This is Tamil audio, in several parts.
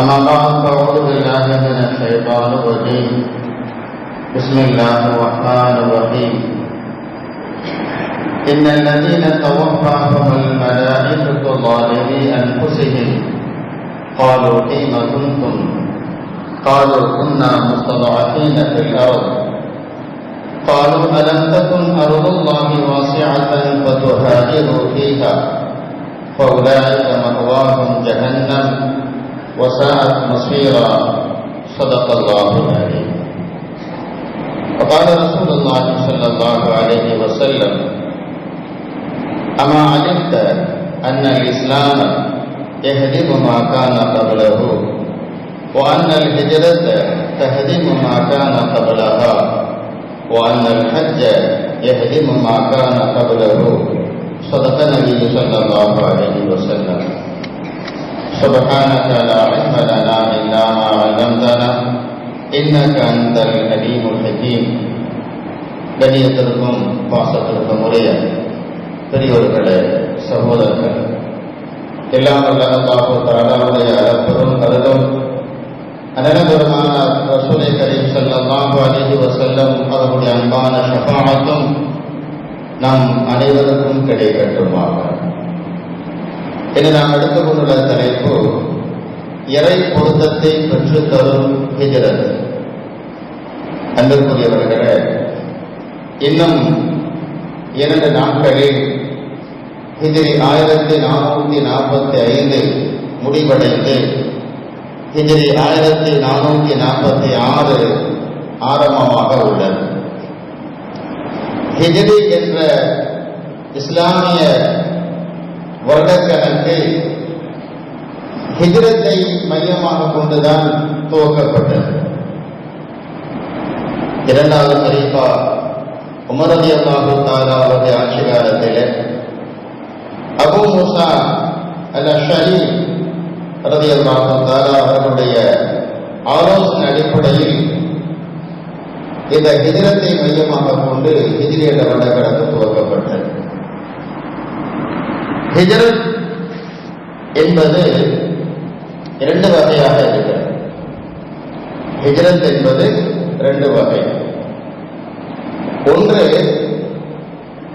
أما بعد فأعوذ بالله من الشيطان الرجيم. بسم الله الرحمن الرحيم. إن الذين توفاهم الملائكة ظالمي أنفسهم. قالوا فيم كنتم؟ قالوا كنا مستضعفين في الأرض. قالوا ألم تكن أرض الله واسعة فتهاجروا فيها؟ فأولئك مأواهم جهنم. وساءت مصيرا. صدق الله العليم وقال رسول الله صلى الله عليه وسلم أما علمت أن الإسلام يهدم ما كان قبله وأن الهجرة تهدم ما كان قبلها وأن الحج يهدم ما كان قبله. صدق النبي صلى الله عليه وسلم. سبحانك لا علم لنا إلا ما علمتنا إنك أنت العليم الحكيم கணியத்திற்கும் பாசத்திற்கும் உரிய பெரியோர்களே சகோதரர்கள் எல்லாம் வல்ல அல்லாஹு தஆலாவுடைய அற்புதம் கருதும் அனந்தரமான ரசூலை கரீம் ஸல்லல்லாஹு அலைஹி வஸல்லம் அவருடைய அன்பான ஷஃபாஅத்தும் நம் அனைவருக்கும் கிடைக்கட்டுமாக இன்று நாம் எடுத்துக்கொண்டுள்ள தலைப்பு இறை பொருத்தத்தை பெற்றுத்தரும் ஹிஜரத் அன்புக்குரியவர்களே இன்னும் இரண்டு நாட்களில் ஹிஜரி ஆயிரத்தி நானூற்றி நாற்பத்தி ஐந்து முடிவடைந்து ஹிஜரி ஆயிரத்தி நானூற்றி நாற்பத்தி ஆறு ஆரம்பமாக உள்ளது. ஹிஜரி என்ற இஸ்லாமிய வருடக்கணக்கு ஹிஜரத்தை மையமாக கொண்டுதான் துவக்கப்பட்டது. இரண்டாவது கரீஃபா உமரதி அல்லாஹு தாலா அவருடைய ஆட்சி காலத்தில் அபு முசா அல் அஷரி ரதி அல்லாஹு தாலா அவர்களுடைய ஆலோசனை அடிப்படையில் இந்த ஹிஜரத்தை மையமாக கொண்டு ஹிஜிரி என்ற வருடக்கணக்கு ஹிஜரத் என்பது இரண்டு வகையாக இருக்கிறது. ஹிஜரத் என்பது ரெண்டு வகை. ஒன்று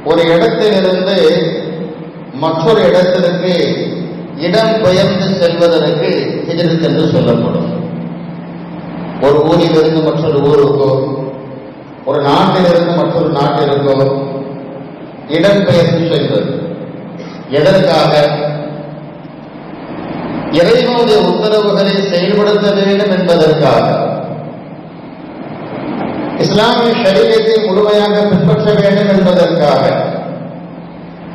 ஒரு இடத்திலிருந்து மற்றொரு இடத்திற்கு இடம் பெயர்ந்து செல்வதற்கு ஹிஜரத் என்று சொல்லப்படும். ஒரு ஊரிலிருந்து மற்றொரு ஊருக்கோ ஒரு நாட்டிலிருந்து மற்றொரு நாட்டிற்கோ இடம் பெயர்ந்து செல்வது. எதற்காக? இறைவனுடைய உத்தரவுகளை செயல்படுத்த வேண்டும் என்பதற்காக. இஸ்லாமிய சரீரத்தை முழுமையாக பின்பற்ற வேண்டும் என்பதற்காக.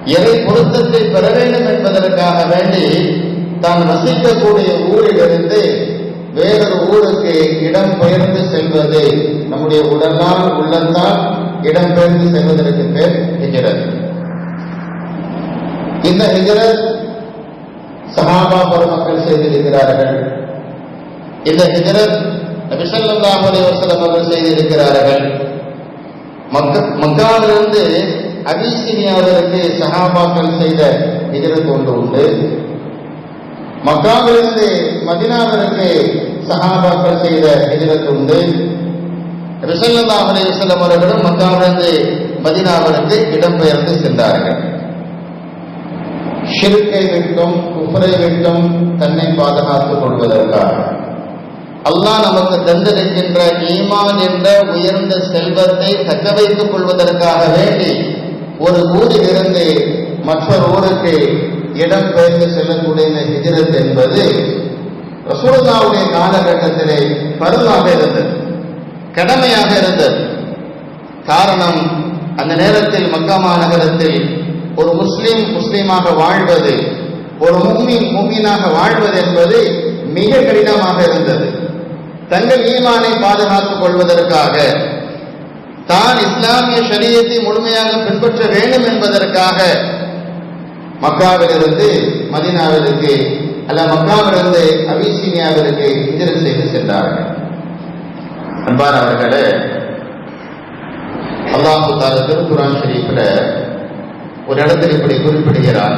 எதை பொருத்தத்தை பெற வேண்டும் என்பதற்காக வேண்டி தான் வசிக்கக்கூடிய ஊரிலிருந்து வேறொரு ஊருக்கு இடம் பெயர்ந்து செல்வது நம்முடைய உடல்தான் உள்ளத்தால் இடம் பெயர்ந்து செல்வதற்கு பேர் என்கிறது. இந்த ஹிஜரத் சஹாபா பெருமக்கள் செய்திருக்கிறார்கள் இந்த ஹிஜரத் நபிசல்லாஹ் அலைவசலம் அவர்கள் செய்திருக்கிறார்கள் மக்காவிலிருந்து அபிசீனியாவிற்கு சஹாபாக்கள் செய்த ஹிஜரத் ஒன்று உண்டு. மக்காவிலிருந்து மதினாவிற்கு சஹாபாக்கள் செய்த ஹிஜரத் உண்டு. ரிசல்லாஹ் அலைவசல்லம் அவர்களும் மக்காவிலிருந்து மதினாவிற்கு இடம்பெயர்ந்து சென்றார்கள். ஷிருக்கை விட்டும் குஃபரை விட்டும் தன்னை பாதுகாத்துக் கொள்வதற்காக. அல்லாஹ் நமக்கு தந்திருக்கின்ற ஈமான் என்ற உயர்ந்த செல்வத்தை தக்க வைத்துக் கொள்வதற்காக வேண்டி ஒரு ஊரிலிருந்து மற்றொரு ஊருக்கு இடம் பெயர்ந்து செல்லக்கூடிய இந்த ஹிஜரத் என்பது ரசூலுல்லாவுடைய காலகட்டத்திலே பருவாக இருந்தது கடமையாக இருந்தது. காரணம் அந்த நேரத்தில் மக்கா மாநகரத்தில் ஒரு முஸ்லீம் முஸ்லீமாக வாழ்வது ஒரு மும்மின் மும்மீனாக வாழ்வது என்பது மிக கடினமாக இருந்தது. தங்கள் ஈமானை பாதுகாத்துக் கொள்வதற்காக தான் இஸ்லாமிய ஷரியத்தை முழுமையாக பின்பற்ற வேண்டும் என்பதற்காக மக்காவிலிருந்து மதினாவிற்கு அல்ல மக்காவிலிருந்து அபிசீனியாவிற்கு இந்திரன் செய்து சென்றார்கள். அன்பானவர்களே அல்லாஹு தால திருக்குரான் ஷரீஃபில் ஒரு இடத்தில் இப்படி குறிப்பிடுகிறான்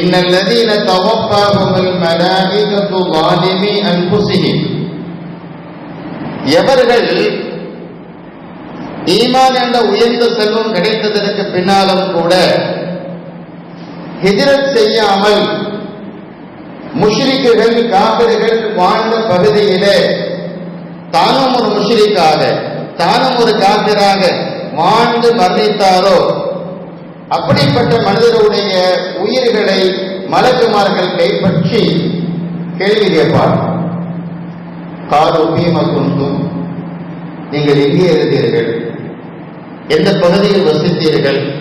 இன்னல்லதீன தவஃபாஹுமுல் மலாயிகத்து ظالمي அன்ஃபுஸிஹிம் எவர்கள் ஈமான் என்ற உயர்ந்த செல்வம் கிடைத்ததற்கு பின்னாலும் கூட ஹிஜ்ரத் செய்யாமல் முஷ்ரிக்குகள் காபிர்கள் வாழ்ந்த பகுதியிலே தானும் ஒரு முஷ்ரிக்காக தானும் ஒரு காபிராக வாழ்ந்து மரணித்தாரோ அப்படிப்பட்ட மனிதருடைய உயிர்களை மலக்குமார்கள் கைப்பற்றி கேள்வி கேட்பார். காது பீம நீங்கள் எங்கே இருந்தீர்கள்? எந்த பகுதியில் வசித்தீர்கள்?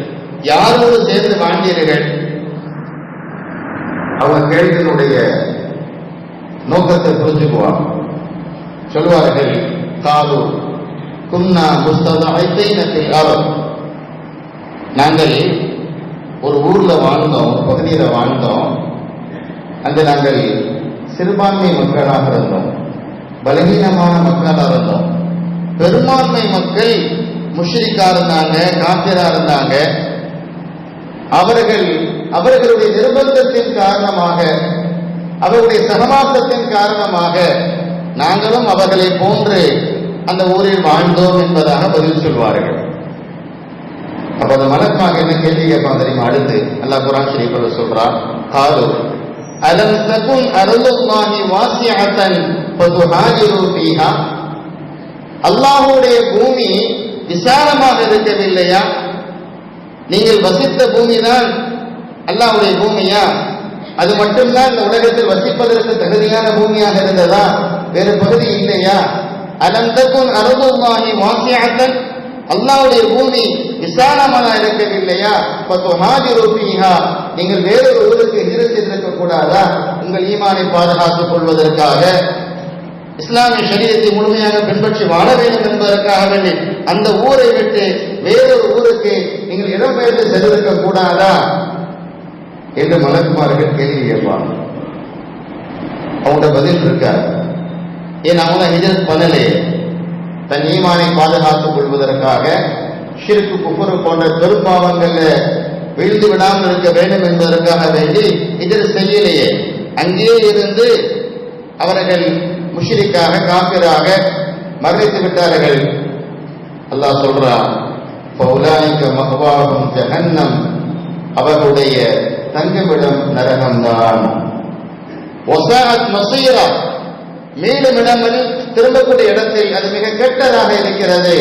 யாரோடு சேர்ந்து வாழ்ந்தீர்கள்? அவங்க கேள்வியினுடைய நோக்கத்தை புரிஞ்சுக்குவார். சொல்வார்கள் காலு குன்னா புஸ்தகத்தை நத்தில் நாங்கள் ஒரு ஊர்ல வாழ்ந்தோம் ஒரு பகுதியில் வாழ்ந்தோம். அங்கு நாங்கள் சிறுபான்மை மக்களாக இருந்தோம். பலகீனமான மக்களாக இருந்தோம். பெரும்பான்மை மக்கள் முஷ்ரிக்கா இருந்தாங்க காப்பிரா இருந்தாங்க. அவர்கள் அவர்களுடைய நிர்பந்தத்தின் காரணமாக அவருடைய சகவாசத்தின் காரணமாக நாங்களும் அவர்களை போன்று அந்த ஊரில் வாழ்ந்தோம் என்பதாக பதில் சொல்வார்கள். அப்ப அந்த மலக்காக என்ன கேள்வி கேட்பான் தெரியுமா? அடுத்து அல்லா குரான் ஷரீஃபில் சொல்றான் காலு அலம் தகுன் அருளுல்லாஹி வாசியத்தன் பதுஹாஜிரு ஃபீஹா. அல்லாஹ்வுடைய பூமி விசாலமாக இருக்கவில்லையா? நீங்கள் வசித்த பூமி தான் அல்லாஹ்வுடைய பூமியா? அது மட்டும்தான் இந்த உலகத்தில் வசிப்பதற்கு தகுதியான பூமியாக இருந்ததா? வேறு பகுதி இல்லையா? அலந்தகுன் அருளுல்லாஹி வாசியத்தன் அல்லாஹ்வுடைய பூமி விசாலமாக இருக்கவில்லையா ஃபதுஹாஜிரு ஃபீஹா. நீங்கள் வேறொரு ஊருக்கு ஹிஜ்ரத் இருக்க கூடாதா? உங்கள் ஈமானை பாதுகாத்துக் கொள்வதற்காக. இஸ்லாமிய சரீரத்தை முழுமையாக பின்பற்றி வாழ வேண்டும் என்பதற்காக வேண்டி அந்த ஊரை விட்டு வேறொரு ஊருக்கு நீங்கள் இடம்பெயர்ந்து சென்றிருக்க கூடாதா? என்று மலக்குமார்கள் கேள்வி கேட்பாங்க அவங்களோட பதில் இருக்காது. ஏன் அவங்க ஹிஜரத் பண்ணலையே? தன் ஈமானை பாதுகாத்துக் கொள்வதற்காக ஷிருக்கு குஃபுரு போன்ற பெரும்பாவங்கள்ல வீழ்ந்து விடாமல் இருக்க வேண்டும் என்பதற்காக வேண்டி இதில் செய்யலையே. அங்கேயே இருந்து அவர்கள் முஷிரிக்காக காப்பிராக மரணித்து விட்டார்கள். அல்லாஹ் சொல்றான் மகவாகும் மஹ்வாஹும் அவர்களுடைய தங்குமிடம் நரகம்தான். ஒசாத் மசீரா மீண்டும் இடங்களில் திரும்பக்கூடிய இடத்தில் அது மிக கெட்டதாக இருக்கிறது.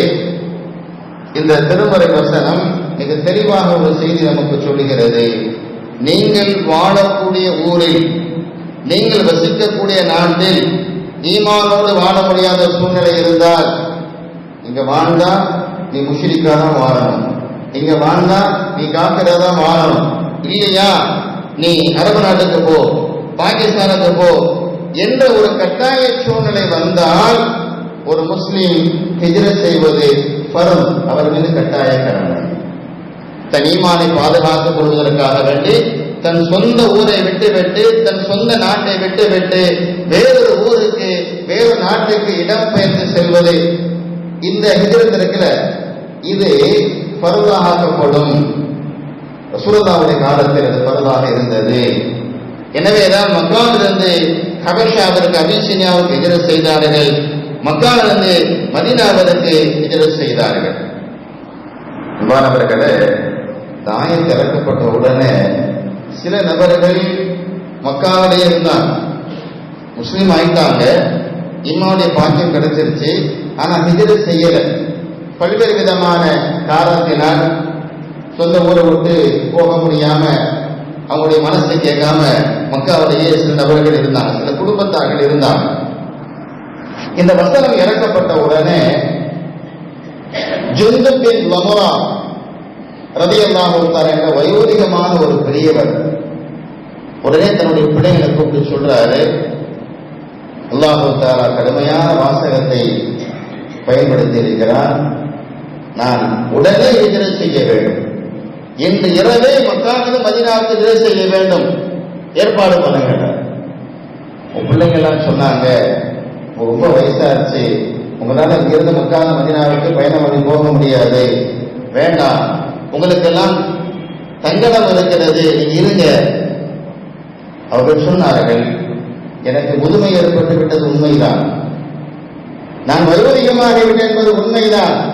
இந்த திருமறை வசனம் மிக தெளிவாக ஒரு செய்தி நமக்கு சொல்லுகிறது. நீங்கள் வாழக்கூடிய ஊரில் நீங்கள் வசிக்கக்கூடிய நாட்டில் ஈமானோடு வாழ முடியாத சூழ்நிலை இருந்தால் இங்க வாழ்ந்தா நீ முஷிரிக்கா தான் வாழணும். இங்க வாழ்ந்தா நீ காக்கிறதா தான் வாழணும். இல்லையா? நீ அரபு நாட்டுக்கு போ பாகிஸ்தானுக்கு போ என்ற ஒரு கட்டாய சூழ்நிலை வந்தால் ஒரு முஸ்லீம் ஹிஜ்ரத் செய்வது ஃபரம் அவர் மீது கட்டாய கடமை. தன் ஈமானை பாதுகாத்துக் கொள்வதற்காக வேண்டி தன் சொந்த ஊரை விட்டுவிட்டு தன் சொந்த நாட்டை விட்டுவிட்டு வேறொரு ஊருக்கு வேறு நாட்டுக்கு இடம்பெயர்ந்து செல்வது இந்த ஹிஜரத் இருக்கிற இது பருதாகப்படும் ரசூலுல்லாவுடைய காலத்தில் அது பருதாக இருந்தது. எனவேதான் மக்காவிலிருந்து ஹபஷாவிற்கு அபிசீனியாவுக்கு எதிர செய்தார்கள். மக்காவிலிருந்து மதினாவதற்கு ஹிஜ்ரத் செய்தார்கள். அன்பானவர்களே தாயம் திறக்கப்பட்ட உடனே சில நபர்கள் மக்காவிலே இருந்தாங்க முஸ்லீம் ஆயிட்டாங்க. இம்மாவுடைய பாக்கியம் கிடைச்சிருச்சு. ஆனா ஹிஜ்ரத் செய்யல. பல்வேறு விதமான காரணத்தினால் சொந்த ஊரை விட்டு போக முடியாம அவங்களுடைய மனசை கேட்காம மக்காவிலேயே சில நபர்கள் இருந்தாங்க. சில குடும்பத்தார்கள் இருந்தாங்க. இந்த வசனம் இறக்கப்பட்ட உடனே ஜுந்துபின் லமுரா ரதியல்லாஹு என்ற வயோதிகமான ஒரு பெரியவர் உடனே தன்னுடைய பிள்ளைகளை கூப்பிட்டு சொல்றாரு அல்லாஹு தாரா கடுமையான வாசகத்தை பயன்படுத்தி இருக்கிறார் நான் உடனே எதிர செய்ய வேண்டும். இன்று இரவே மக்காவிலும் மதினாவுக்கு இதை செய்ய வேண்டும். ஏற்பாடு பண்ணுங்க உன் பிள்ளைங்க எல்லாம் சொன்னாங்க ரொம்ப வயசாச்சு. உங்களால இங்கிருந்து மக்கான மதினாவுக்கு பயணம் பண்ணி போக முடியாது. வேண்டாம். உங்களுக்கெல்லாம் தங்கடம் இருக்கிறது. நீங்க இருங்க. அவர்கள் சொன்னார்கள் எனக்கு முதுமை ஏற்பட்டு விட்டது உண்மைதான். நான் வயோதிகமாகிவிட்டேன் என்பது உண்மைதான்.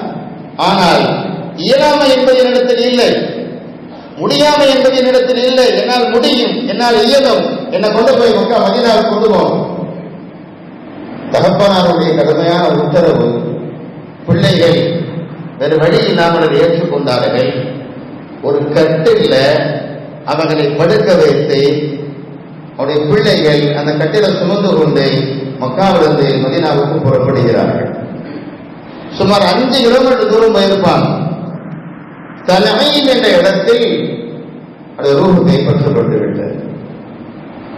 ஆனால் இயலாமை என்பது என்னிடத்தில் இல்லை. முடியாமை என்பது என்னிடத்தில் இல்லை. என்னால் முடியும். என்னால் இயலும். என்னை கொண்டு போய் மக்கள் மதினாவுக்கு கொண்டு போகும் தகப்பனாருடைய கடுமையான உத்தரவு பிள்ளைகள் வேறு வழி இல்லாமல் அதை ஏற்றுக்கொண்டார்கள். ஒரு கட்டில அவர்களை படுக்க வைத்து அவருடைய பிள்ளைகள் அந்த கட்டில சுமந்து கொண்டு மக்காவிலிருந்து மதினாவுக்கு புறப்படுகிறார்கள். சுமார் அஞ்சு கிலோமீட்டர் தூரம் போயிருப்பான். தலைமையில் என்ற இடத்தில் அது ரூபு கைப்பற்றப்பட்டு விட்டது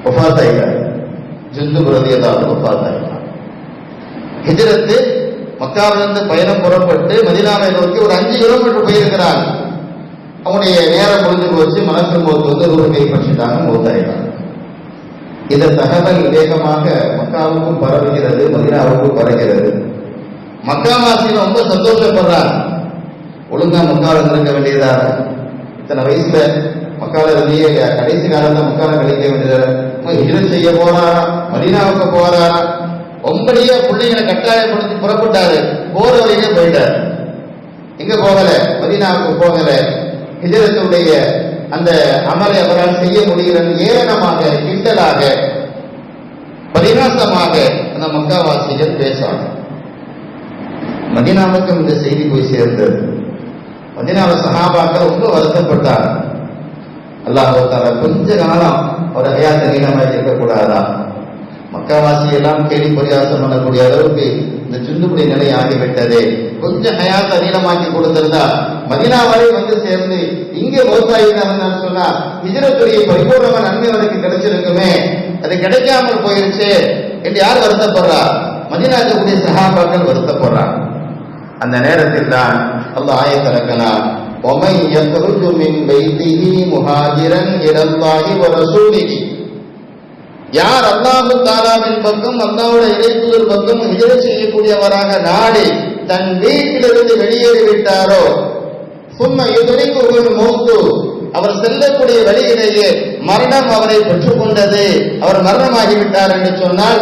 ஒஃபாத்தாயிட்டார் ஜிந்து பிரதியதாக ஒஃபாத்தாயிட்டார் ஹிஜரத்து மக்காவிலிருந்து பயணம் புறப்பட்டு மதினாவை நோக்கி ஒரு அஞ்சு கிலோமீட்டர் போயிருக்கிறார். அவனுடைய நேரம் முடிஞ்சு போச்சு. மனசு போது வந்து ஒரு கைப்பற்றிட்டாங்க மூத்தாயிட்டாங்க இந்த தகவல் வேகமாக மக்காவுக்கும் பரவுகிறது மதினாவுக்கும் பரவுகிறது. மக்காவாசியில் ரொம்ப சந்தோஷப்படுறார் ஒழுங்கா மக்கால இருந்திருக்க வேண்டியதா இத்தனை வயசுல மக்கால இருந்தே கடைசி காலத்துல மக்கால கழிக்க வேண்டியதா ஹிஜரத் செய்ய போறாரா மதினாவுக்கு போறாரா உங்களையே பிள்ளைங்களை கட்டாயப்படுத்தி புறப்பட்டாரு. போற வழியிலே போயிட்டார். எங்க போகல? மதினாவுக்கு போகல. ஹிஜரத்துடைய அந்த அமலை அவரால் செய்ய முடிகிற ஏளனமாக கிண்டலாக பரிகாசமாக அந்த மக்காவாசிகள் பேசுவாங்க. மதினாவுக்கும் இந்த செய்தி போய் சேர்ந்தது. மதினாவ சஹாபாக்கள் ரொம்ப வருத்தப்பட்டார் அல்லாஹ் கொஞ்ச காலம் ஒரு ஹயாத்த நீளமாக இருக்கக்கூடாதா? மக்காவாசி எல்லாம் கேலி பரியாசம் பண்ணக்கூடிய அளவுக்கு இந்த சுண்டுபுடி நிலை ஆகிவிட்டது. கொஞ்சம் ஹயாத்த நீளமாக்கி கொடுத்திருந்தா மதினா வரை வந்து சேர்ந்து இங்கே விவசாயிதான் சொன்னா ஹிஜரத்துடைய பரிபூர்ணமா நன்மை அவனுக்கு கிடைச்சிருக்குமே அது கிடைக்காமல் போயிருச்சு என்று யார் வருத்தப்படுறா? மதினா இருக்கக்கூடிய சகாபாக்கள் வருத்தப்படுறாங்க. அந்த நேரத்தில் தான் அந்த ஆய திறக்கலாம் ஒமை எத்தருஜு மின் வைத்திகி முஹாஜிரன் இடந்தாகி ஒரு சூழ்நிலை யார் அல்லாஹு தாலாவின் பக்கம் அல்லாவுடைய இடைத்தூர் பக்கம் இதை செய்யக்கூடியவராக நாடி தன் வீட்டிலிருந்து வெளியேறிவிட்டாரோ சும்மா எதிரிக்கு ஒரு மூத்து அவர் செல்லக்கூடிய வழியிலேயே மரணம் அவரை பெற்றுக்கொண்டது அவர் மரணமாகிவிட்டார் என்று சொன்னால்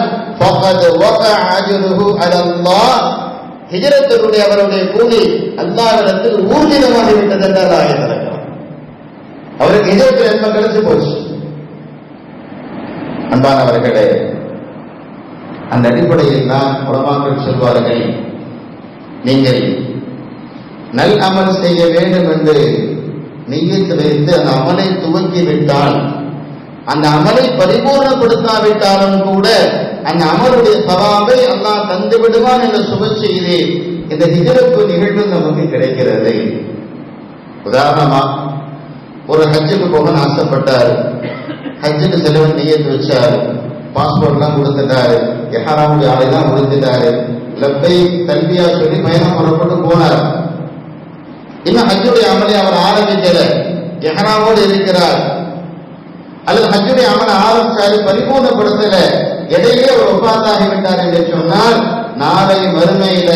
ஹிஜரத்தினுடைய அவருடைய கூலி அல்லாவிடத்தில் ஊர்ஜிதமாகிவிட்டது என்றால் ஆகியிருக்கிறார் அவருக்கு ஹிஜரத்தில் என்பது கிடைச்சு போச்சு? அன்பானவர்களே அந்த அடிப்படையில் தான் உலமாக்கள் சொல்வார்கள் நீங்கள் நல் அமல் செய்ய வேண்டும் என்று நெய்யத்து வைத்து அந்த அமலை துவக்கிவிட்டால் அந்த அமலை பரிபூர்ணப்படுத்தாவிட்டாலும் கூட அந்த அமலுடைய சவாபை அல்லாஹ் தந்து விடுவான் என்ற சுப செய்தி இந்த ஹிஜரத்து நிகழ்வு நமக்கு கிடைக்கிறது. உதாரணமா ஒரு ஹஜ்ஜுக்கு போக ஆசைப்பட்டார். ஹஜ்ஜுக்கு செலவு நியத்து வச்சார். பாஸ்போர்ட்லாம் கொடுத்துட்டாரு. எஹராமுடைய ஆலையெல்லாம் கொடுத்துட்டாரு. லப்பை தல்வியா சொல்லி பயணம் புறப்பட்டு போனார். இன்னும் ஹஜ்ஜுடைய அமலை அவர் ஆரம்பிக்கல. எஹராமோடு இருக்கிறார். அல்லது ஹஜ்ஜுடைய அமலை ஆரம்பிச்சாரு பரிபூர்ணப்படுத்தல. இடையிலே ஒரு ஒப்பாத்தாகி விட்டார் என்று சொன்னால் நாளை மறுமையில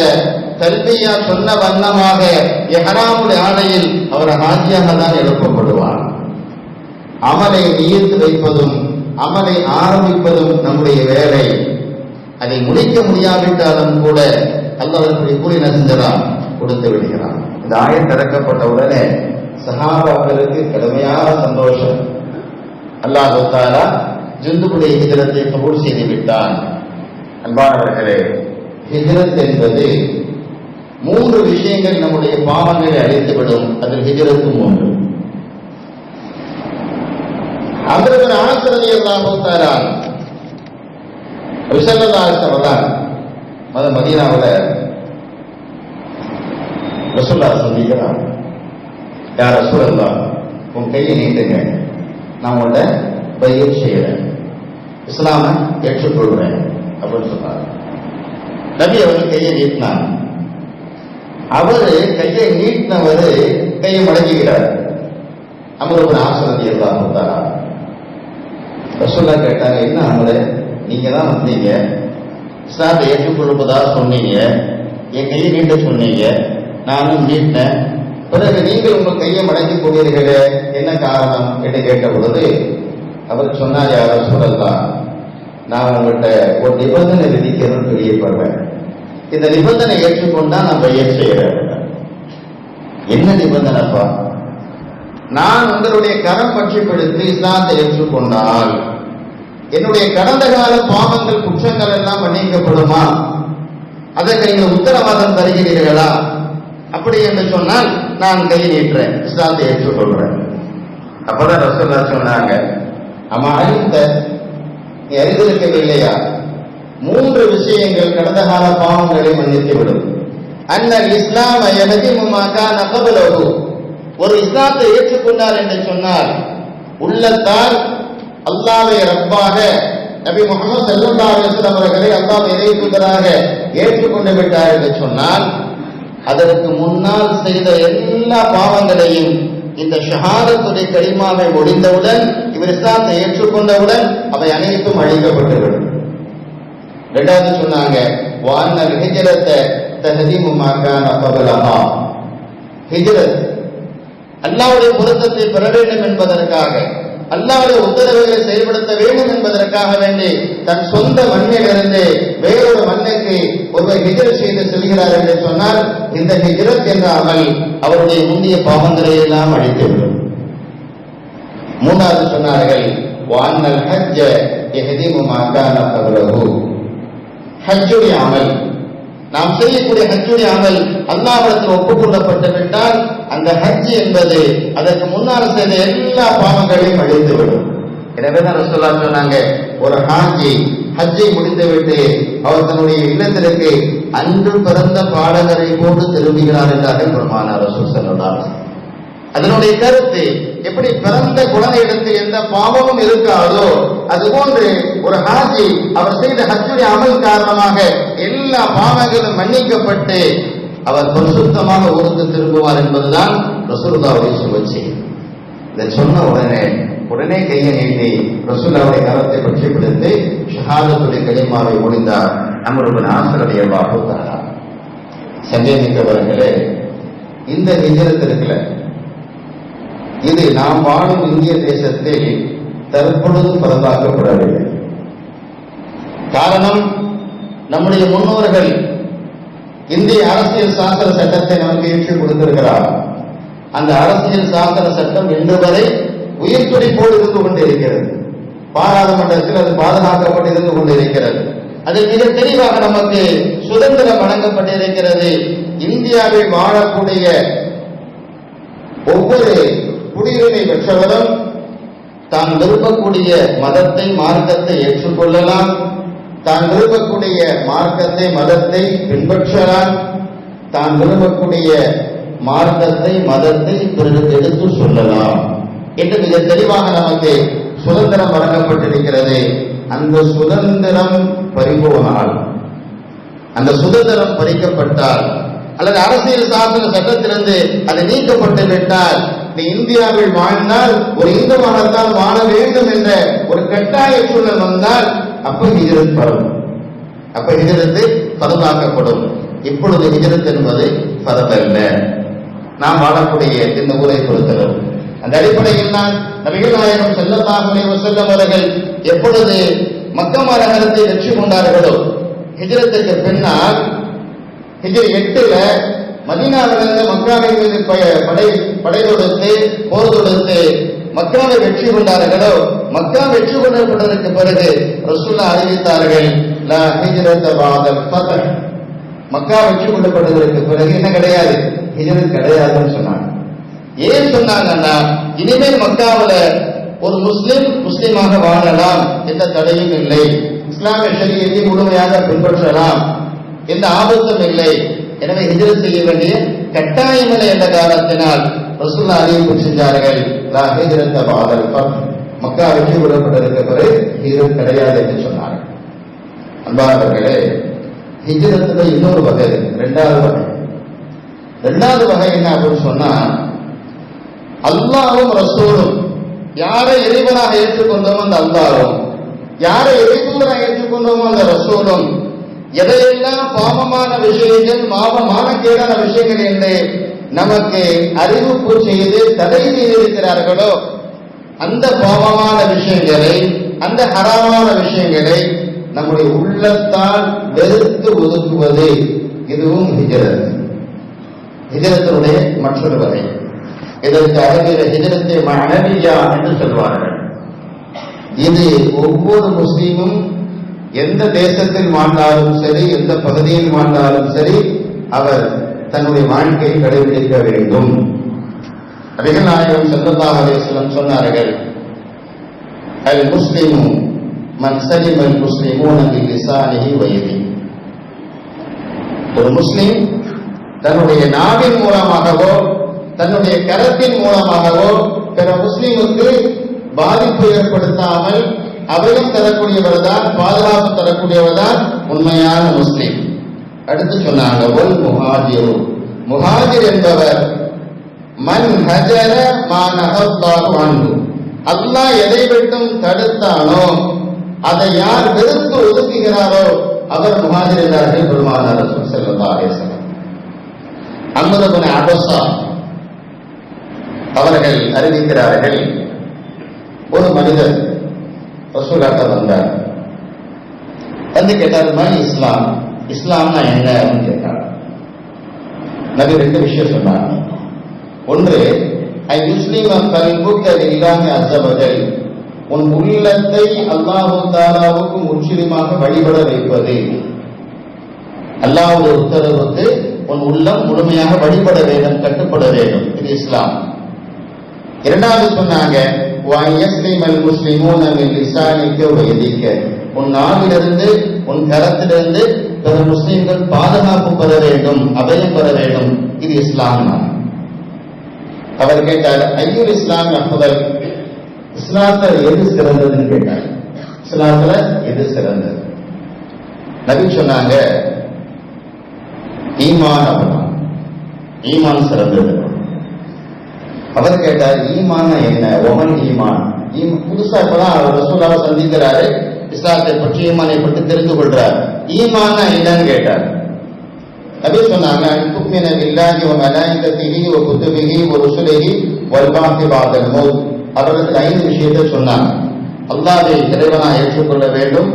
தல்வியா சொன்ன வண்ணமாக எஹராமுடைய ஆலையில் அவர் ஹாஜியாக தான் எழுப்பப்படுவார். அமலை நியத்து வைப்பதும் அமலை ஆரம்பிப்பதும் நம்முடைய வேலை. அதை முடிக்க முடியாவிட்டாலும் கூட அல்லாஹ் கூறி நசிஞ்சலாம் கொடுத்து விடுகிறான். இந்த ஆயம் திறக்கப்பட்ட உடனே சஹாபாக்களுக்கு கடுமையான சந்தோஷம். அல்லாஹ் தாலா ஜிந்துடைய ஹிஜரத்தை கபூல் செய்து விட்டான். அன்பானவர்களே ஹிஜரத் என்பது மூன்று விஷயங்கள் நம்முடைய பாவங்களை அழித்துவிடும். அதில் ஹிஜரத்தும் ஒன்று. அமிர்தன் ஆசிரதி எல்லாம் தாரான் விசல்லதாசவதான் மத மதீனாவில் ரசுல்லா சொல்லிக்கிறான் யார் ரசூலல்லா உன் கையை நீட்டுங்க நான் உங்களோட பயிர் செய்யறேன் இஸ்லாம ஏற்றுக்கொள்கிறேன் அப்படின்னு சொன்னார் நபி அவர் கையை நீட்டினார் அவர் கையை நீட்டினவர் கையை மடங்குகிறார் அமருபன் ஆசிரதி எல்லாம் வந்தாரா ரசோல்லா கேட்டாங்க என்ன அமரு நீங்க தான் வந்தீங்க இஸ்லாத்தை ஏற்றுக்கொள்வதா சொன்னீங்க. என் கையை நீட்ட சொன்னீங்க. நானும் நீட்டினேன் பிறகு நீங்கள் உங்கள் கையை மடக்கி கொண்டீர்களே என்ன காரணம்? என்று கேட்ட பொழுது அவர் சொன்னார் யாரோ சொல்லலாம் நான் உங்கள்கிட்ட ஒரு நிபந்தனை விதிக்கிறேன்னு தெரியப்படுறேன் இந்த நிபந்தனை ஏற்றுக்கொண்டா நான் பையன் செய்யறேன் என்ன நிபந்தனைப்பா? நான் உங்களுடைய கரம் பற்றி பிடித்து இஸ்லாத்தை ஏற்றுக்கொண்டால் என்னுடைய கடந்த கால பாவங்கள் குற்றங்கள் எல்லாம் மன்னிக்கப்படுமா? அதற்கு நீங்கள் உத்தரவாதம் தருகிறீர்களா? அப்படி என்று சொன்னால் நான் கை நீட்டுறேன் இஸ்லாத்தை ஏற்றுக்கொள்கிறேன். அப்பதான் ரசோல்லா சொன்னாங்க அம்மா அறிந்த நீ அறிந்திருக்கவில்லையா மூன்று விஷயங்கள் கடந்த கால பாவங்களை மன்னித்து விடும் அண்ணல் இஸ்லாம் எஹதிமுமாக்கா நகபலகு ஒரு இஸ்லாத்தை ஏற்றுக்கொண்டார் என்று சொன்னார். உள்ளத்தால் அல்லாவை ரப்பாக நபி முகமது சல்லா அலிஸ்லாம் அவர்களை அல்லாஹ் இறை ஏற்றுக்கொண்டு விட்டார் என்று சொன்னால் அதற்கு முன்னால் செய்த எல்லா பாவங்களையும் இந்த ஷஹாதத்துடைய கலிமாவை ஒழிந்தவுடன் இவர் இஸ்லாத்தை ஏற்றுக்கொண்டவுடன் அவை அனைத்தும் அழிக்கப்பட்டுவிடும். ரெண்டாவது சொன்னாங்க வானல் ஹிஜரத்தை தஹதீமுமாக்கான பகலமா ஹிஜரத் அல்லாவுடைய பொருத்தத்தை பெற வேண்டும் என்பதற்காக அல்லாவுடைய உத்தரவுகளை செயல்படுத்த வேண்டும் என்பதற்காக வேண்டி தன் சொந்த மண்ணிலிருந்து வேறொரு மண்ணுக்கு ஒருவர் ஹிஜரத் செய்து செல்கிறார் என்று சொன்னால் இந்த ஹிஜரத் என்ற அமல் அவருடைய முந்தைய பாவங்களை எல்லாம் அழித்துவிடும் மூன்றாவது சொன்னார்கள் வானல் ஹஜ்ஜ எஹதீமு மாக்கான ஹஜ்ஜுடைய அமல் நாம் செய்யக்கூடிய ஹஜ்ஜுடைய அமல் அல்லாவிடத்தில் ஒப்புக்கொள்ளப்பட்டு விட்டால் அந்த ஹஜ் என்பது அதற்கு முன்னால் செய்த எல்லா பாவங்களையும் அழிந்துவிடும். எனவே தான் சொன்னாங்க ஒரு ஹாஜி ஹஜ்ஜை முடிந்துவிட்டு அவர் தன்னுடைய இல்லத்திற்கு அன்று பிறந்த பாடகரை போட்டு திரும்புகிறார் என்றார்கள் பெருமான ரசூல் சொல்லலாம் அதனுடைய கருத்து எப்படி பிறந்த குழந்தையிடத்தில் எந்த பாவமும் இருக்காதோ அதுபோன்று ஒரு ஹாஜி அவர் செய்த ஹஜ்ஜுடைய அமல் காரணமாக எல்லா பாவங்களும் மன்னிக்கப்பட்டு அவர் பரிசுத்தமாக ஊருக்கு திரும்புவார் என்பதுதான் ரசூலுல்லாவுடைய சுழற்சி இதை சொன்ன உடனே உடனே கையை நீட்டி ரசூல்லாவுடைய கரத்தை பற்றி பிடித்து ஷஹாதத்துடைய களிமாவை முடிந்தார் நம்மளுடைய ஆசிரியர் பாபுத்தாரா சந்தேகிக்கவர்களே இந்த நிஜரத்தில் இருக்கிற இது நாம் வாழும் இந்திய தேசத்தில் தற்பொழுது பரவாக்கப்படவில்லை காரணம் நம்முடைய முன்னோர்கள் இந்திய அரசியல் சாசன சட்டத்தை நமக்கு ஏற்றுக் கொடுத்திருக்கிறார். அந்த அரசியல் சாசன சட்டம் இன்று வரை உயிர் துடிப்போடு இருந்து கொண்டிருக்கிறது. பாராளுமன்றத்தில் அது பாதுகாக்கப்பட்டு இருந்து கொண்டிருக்கிறது. அதில் மிக தெளிவாக நமக்கு சுதந்திரம் வழங்கப்பட்டிருக்கிறது. இந்தியாவில் வாழக்கூடிய ஒவ்வொரு குடியுரிமை பெற்றவரும் தான் விரும்பக்கூடிய மதத்தை மார்க்கத்தை ஏற்றுக்கொள்ளலாம். தான் விரும்பக்கூடிய மார்க்கத்தை மதத்தை பின்பற்றலாம். தான் விரும்பக்கூடிய மார்க்கத்தை மதத்தை பிறருக்கு எடுத்து சொல்லலாம். என்று மிக தெளிவாக நமக்கு சுதந்திரம் வழங்கப்பட்டிருக்கிறது. அந்த சுதந்திரம் பறிபோனால் அந்த சுதந்திரம் பறிக்கப்பட்டால் அல்லது அரசியல் சாசன சட்டத்திலிருந்து அது நீக்கப்பட்டு விட்டால் இந்த இந்தியாவில் வாழ்ந்தால் ஒரு இந்து மதத்தால் வாழ வேண்டும் என்ற ஒரு கட்டாய சூழல் வந்தால் அப்ப ஹிஜரத் பரவும். அப்ப ஹிஜரத்து பரவாக்கப்படும். இப்பொழுது ஹிஜரத் என்பது பரவல்ல. நாம் வாழக்கூடிய இந்த ஊரை பொறுத்தளவு. அந்த அடிப்படையில் தான் நபிகள் நாயகம் செல்லல்லாஹு செல்லும் அவர்கள் எப்பொழுது மக்கமா நகரத்தை வெற்றி கொண்டார்களோ ஹிஜரத்துக்கு பின்னால் ஹிஜர் எட்டுல மதினாவிலிருந்து மக்காவின் மீது படை படை தொடுத்து போர் தொடுத்து மக்காவை வெற்றி கொண்டார்களோ மக்கா வெற்றி கொண்டதற்கு பிறகு ரசூல்லா அறிவித்தார்கள் மக்கா வெற்றி கொள்ளப்பட்டதற்கு பிறகு என்ன கிடையாது? ஹிஜரத் கிடையாதுன்னு சொன்னாங்க. ஏன் சொன்னாங்கன்னா இனிமேல் மக்காவில் ஒரு முஸ்லிம் முஸ்லிமாக வாழலாம் எந்த தடையும் இல்லை. இஸ்லாமிய ஷரியத்தை முழுமையாக பின்பற்றலாம் எந்த ஆபத்தும் இல்லை. எனவே ஹிஜ்ரத் செய்ய வேண்டிய கட்டாயமில்லை என்ற காரணத்தினால் ரசூல்லா அறிவிப்பு செஞ்சார்கள் லா ஹிஜ்ரத்த பாதல் மக்கா வெற்றி கொள்ளப்பட்டதற்கு பிறகு ஹிஜ்ரத் கிடையாது என்று சொன்னார்கள். அன்பானவர்களே ஹிஜ்ரத்துல இன்னொரு வகை ரெண்டாவது வகை. ரெண்டாவது வகை என்ன அப்படின்னு சொன்னா அல்லாவும் ரசூலும் யாரை இறைவனாக ஏற்றுக்கொண்டோமோ அந்த அல்லாவும் யாரை இறைவனாக ஏற்றுக்கொண்டோமோ அந்த ரசூலும் எதையெல்லாம் பாவமான விஷயங்கள் மாவமான கேடான விஷயங்கள் என்று நமக்கு அறிவிப்பு செய்து தடை செய்திருக்கிறார்களோ அந்த பாவமான விஷயங்களை அந்த ஹராமான விஷயங்களை நம்முடைய உள்ளத்தால் வெறுத்து ஒதுக்குவது இதுவும் ஹிஜரத். ஹிஜரத்தினுடைய மற்றொரு வகை. இதற்கு அறிவியல் ஹிஜரத்தை மனவியா என்று சொல்வார்கள். இது ஒவ்வொரு முஸ்லீமும் எந்த தேசத்தில் வாழ்ந்தாலும் சரி எந்த பகுதியில் வாழ்ந்தாலும் சரி அவர் தன்னுடைய வாழ்க்கையை கடைபிடிக்க வேண்டும். நபிகள் நாயகம் ஸல்லல்லாஹு அலைஹி சொன்னார்கள் அல் முஸ்லிமும் மன் சலிம அல் முஸ்லிமூன பி லிசானிஹி வயதி ஒரு முஸ்லிம் தன்னுடைய நாவின் மூலமாகவோ தன்னுடைய கரத்தின் மூலமாகவோ பிற முஸ்லிமுக்கு பாதிப்பு ஏற்படுத்தாமல் அபயம் தரக்கூடியவர் தான் பாதுகாப்பு தரக்கூடியவர் தான் உண்மையான முஸ்லீம். அடுத்து சொன்னாங்க ஒன் முஹாஜிரு. முஹாஜிர் என்பவர் மன் ஹஜர மாநகத்தாகு அன்ஹு. அல்லாஹ் எதை விட்டும் தடுத்தானோ அதை யார் வெறுத்து ஒதுக்குகிறாரோ அவர் முஹாஜிர் என்றார்கள் பெருமானார் ரசூல் ஸல்லல்லாஹு அலைஹி வஸல்லம். அவர்கள் அறிவிக்கிறார்கள் ஒரு மனிதர் ரசூலாட்ட வந்தார் வந்து கேட்டார் மாதிரி இஸ்லாம் இஸ்லாம்னா என்ன அப்படின்னு கேட்டார் நபி ரெண்டு விஷயம் சொன்னார் ஒன்று ஐ முஸ்லீம கல்புக்க இல்லாம அசபகல் உன் உள்ளத்தை அல்லாஹு தாலாவுக்கு முற்றிலுமாக வழிபட வைப்பது அல்லாஹ்வுடைய உத்தரவுக்கு உன் உள்ளம் முழுமையாக வழிபட வேண்டும் கட்டுப்பட வேண்டும் இது இஸ்லாம் இரண்டாவது சொன்னாங்க உன் நாவிலிருந்து உன் கரத்திலிருந்து பிற முஸ்லிம்கள் பாதுகாப்பு பெற வேண்டும் அபயம் பெற வேண்டும். இது இஸ்லாம் அவர் கேட்டார் ஐயூர் இஸ்லாம் அப்புதல் இஸ்லாத்தில் எது சிறந்ததுன்னு கேட்டார். இஸ்லாத்துல எது சிறந்தது? நபி சொன்னாங்க ஈமான் அப்படின்னா ஈமான் சிறந்தது. அவர் கேட்டார் ஈமான் என்ன? ஒமன் ஈமான். ஈம் புதுசா இப்பதான் அவர் ரசூலாவை சந்திக்கிறாரு. இஸ்லாத்தை பற்றி ஈமானை பற்றி தெரிந்து கொள்றார். ஈமான் என்னன்னு கேட்டார். நபி சொன்னாங்க துக்மின பில்லாஹி வ மலாயிகத்திஹி வ குதுபிஹி வ ருசுலிஹி வல் பாத்தி பாதல் மௌத். அவர்களுக்கு ஐந்து விஷயத்தை சொன்னாங்க. அல்லாஹ்வை இறைவனா ஏற்றுக்கொள்ள வேண்டும்.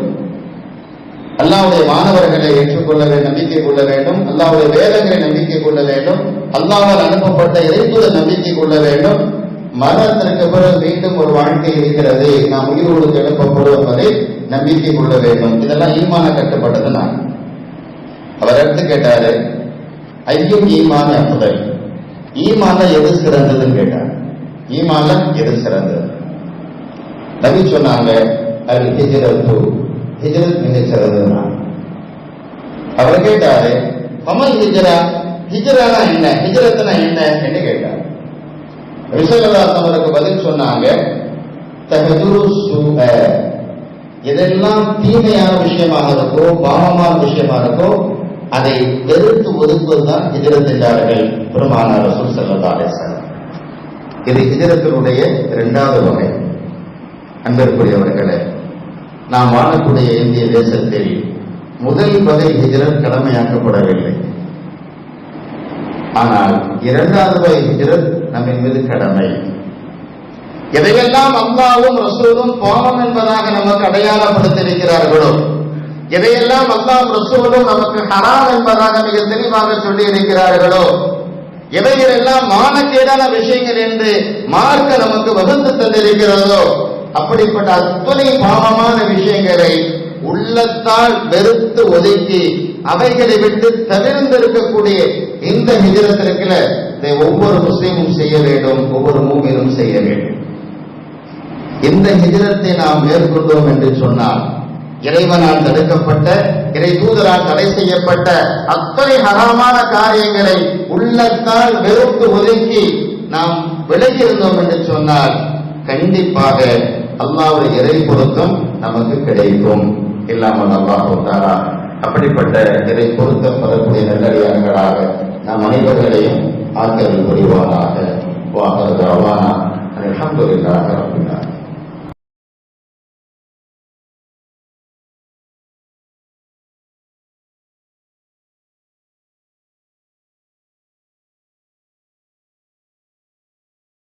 அல்லாவுடைய மாணவர்களை ஏற்றுக்கொள்ள வேண்டும் நம்பிக்கை கொள்ள வேண்டும். அல்லாவுடைய வேதங்களை நம்பிக்கை கொள்ள வேண்டும். அல்லாவால் அனுப்பப்பட்ட இறைத்தூத நம்பிக்கை கொள்ள வேண்டும். மரணத்திற்கு பிறகு மீண்டும் ஒரு வாழ்க்கை இருக்கிறது. நாம் உயிரோடு எழுப்பப்படும் வரை நம்பிக்கை கொள்ள வேண்டும். இதெல்லாம் ஈமான கட்டுப்பட்டது நான் அவர் எடுத்து கேட்டாரு ஐயும் ஈமான முதல் ஈமான எது சிறந்ததுன்னு கேட்டார். ஈமான எது சிறந்தது? நபி சொன்னாங்க அது ஹிஜ்ரத்து ஹிஜரத் மிக சிறந்ததுனா அவர் கேட்டாரு கமல் ஹிஜரா? ஹிஜ்ரானா என்ன? ஹிஜரத்னா என்ன? என்று கேட்டார். ரிசலதாஸ் அவருக்கு பதில் சொன்னாங்க தஹதுரு சூஅ எதெல்லாம் தீமையான விஷயமாக இருக்கோ பாவமான விஷயமா இருக்கோ அதை வெறுத்து ஒதுக்குவதுதான் ஹிஜரத் என்றார்கள் பெருமானார் ரசூல் ஸல்லல்லாஹு அலைஹி இது ஹிஜரத்தினுடைய இரண்டாவது வகை. அன்பிற்குரியவர்களே நாம் வாழக்கூடிய இந்திய தேசத்தில் முதல் வகை ஹிஜரத் கடமையாக்கப்படவில்லை. ஆனால் இரண்டாவது வகை ஹிஜரத் நம்ம மீது கடமை. எதையெல்லாம் அல்லாவும் ரசூலும் பாவம் என்பதாக நமக்கு அடையாளப்படுத்தியிருக்கிறார்களோ எதையெல்லாம் அல்லாஹ் ரசூலும் நமக்கு ஹராம் என்பதாக மிக தெளிவாக சொல்லி இருக்கிறார்களோ எவைகளெல்லாம் மானக்கேடான விஷயங்கள் என்று மார்க்க நமக்கு வகுத்து தந்திருக்கிறதோ அப்படிப்பட்ட அத்தனை பாவமான விஷயங்களை உள்ளத்தால் வெறுத்து ஒதுக்கி அவைகளை விட்டு தவிர்ந்திருக்கக்கூடிய இந்த ஹிஜரத்திற்குல இதை ஒவ்வொரு முஸ்லீமும் செய்ய வேண்டும் ஒவ்வொரு மூமியும் செய்ய வேண்டும். இந்த ஹிஜரத்தை நாம் மேற்கொண்டோம் என்று சொன்னால் இறைவனால் தடுக்கப்பட்ட இறை தூதரால் தடை செய்யப்பட்ட அத்தனை ஹராமான காரியங்களை உள்ளத்தால் வெறுத்து ஒதுக்கி நாம் விலகியிருந்தோம் என்று சொன்னால் கண்டிப்பாக அல்லாவுடைய இறை பொருத்தம் நமக்கு கிடைக்கும். இல்லாமல் அல்லாஹ் தாரா அப்படிப்பட்ட இறை பொருத்தம் பெறக்கூடிய நல்லடியார்களாக நாம் அனைவர்களையும் ஆக்கல் புரிவானாக. wa akhir da'wana alhamdulillahi